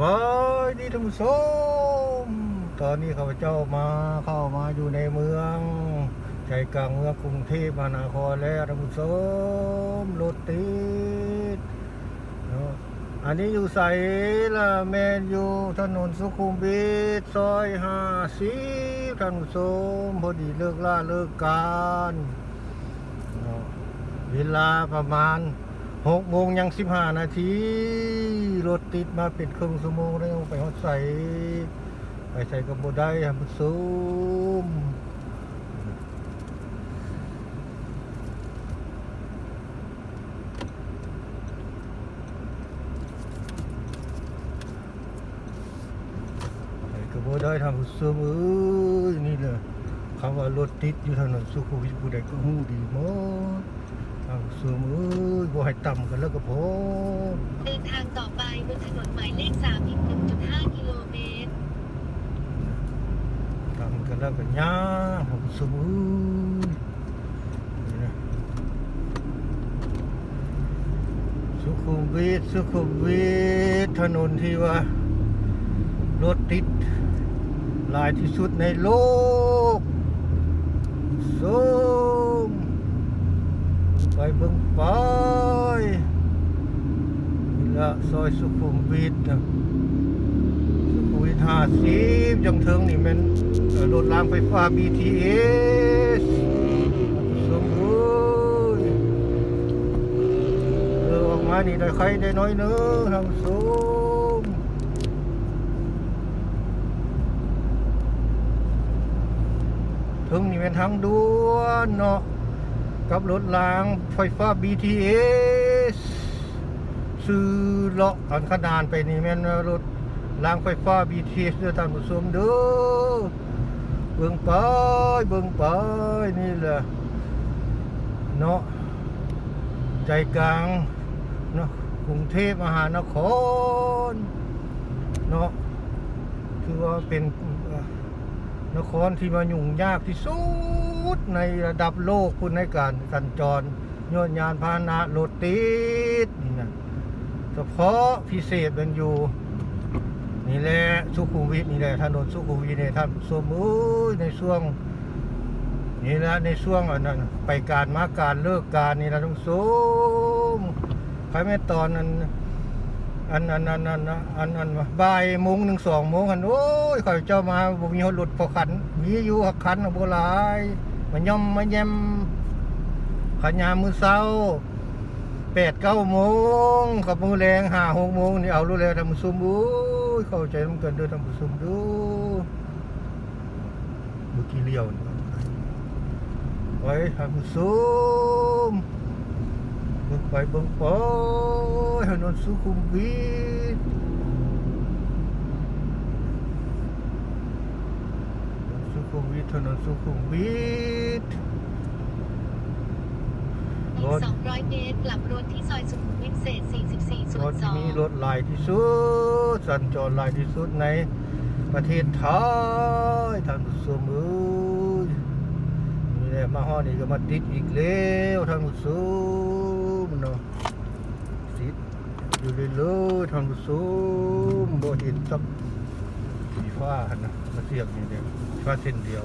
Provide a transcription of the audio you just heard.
บายดีท่านผู้ชมตอนนี้ข้าพเจ้ามาเข้ามาอยู่ในเมืองใจกลางเมืองกรุงเทพมหานครแล้วท่านผู้ชมรถติดเนาะอันนี้อยู่ใส่ละแมนอยู่ถนนสุขุมวิทซอยห้าสิบท่านผู้ชมพอดีเลิกล่าเลิกการเนาะเวลาประมาณ หกโมงยังสิบห้านาที รถติดมาเป็นครึ่งชั่วโมงแล้วไปฮอดใส่ไปใส่กับโบได้ครับผู้ชมใส่กับโบได้ทำผู้ชมเอ้ยนี่เลยคำว่ารถติดอยู่ถนนสุขุมวิทผู้ใดก็หูดีหมดเอาสูงเอ้ยบ่ให้ต่ำกันแล้วก็พอเดินทางต่อไปบนถนนหมายเลข3อีก1.5กิโลเมตรต่ำกันแล้วก็ย่ากเอาสูงเอ้ยนี่นะสุขุมวิทสุขุมวิทถนนที่ว่ารถติดหลายที่สุดในโลกสูงไปเบิ่งไป นะซอยสุขุมวิทนะสุขุมวิทห้าสิบจังเทิงนี่มันรถรางไฟฟ้า BTS สมบูรณ์เออออกมานี่ได้ใครได้น้อยเนื้อะทำสูงถึงนี่เป็นทางด่วนเนาะกับรถรางไฟฟ้า BTS ซื้อเลาะอันขนานไปนี่แม่นรถรางไฟฟ้า BTS เด้อท่านผู้ชมเด้อเบิ่งไปเบิ่งไปนี่แหละเนาะใจกลางเนาะกรุงเทพมหานครเนาะถือว่าเป็นนครที่มายุ่งยากที่สุดในระดับโลกคุณในการสัญจรยนยานพาหนะรถติด เฉพาะพิเศษเป็นอยู่นี่แหละสุขุมวิทนี่แหละถนนสุขุมวิทเนี่ยท่านผู้ชมอ้ยในช่วง นี่แหละในช่วงอันนั้นไปการมาการเลิกการนี่นะท่านผู้ชมใครไม่ตอนนั้นอันอันอันอันอันอันบ่ายโมงหนึ่งสองโมงกันโอ้ยข่อยเจ้ามาบ่มีรถพอขัน มีอยู่หักขันบ่หลายมาย่อมมาแยมขันยามมือเช้า แปดเก้าโมงกับมือแรงห้าหกโมงนี่เอารู้แล้วท่านผู้ชมโอ้ยเข้าใจมันเกันด้อท่านผู้ชมดูเมื่อกี้เลี้ยวไว้ทำซูมเบิ่งไปเบิ่งไปถนนสุขุมวิทสุขุมวิทถนนสุขุมวิท รกถ200 เมตรกลับรถที่ซอยสุขุมวิทเศษ 44ส่รวถนที่มีรถหลายที่สุด สัญจรหลายที่สุดในประเทศไทยท่านผู้ชมเอ้ยนี่แหละมาฮอดนี่ก็มาติดอีกแล้วท่านผู้ชมเนาะติดอยู่เลยเลยๆท่านผู้ชมบ่เห็นสักสีฟ้าหั่นนะมาเสียบนี่เดียวฟ้าเส้นเดียว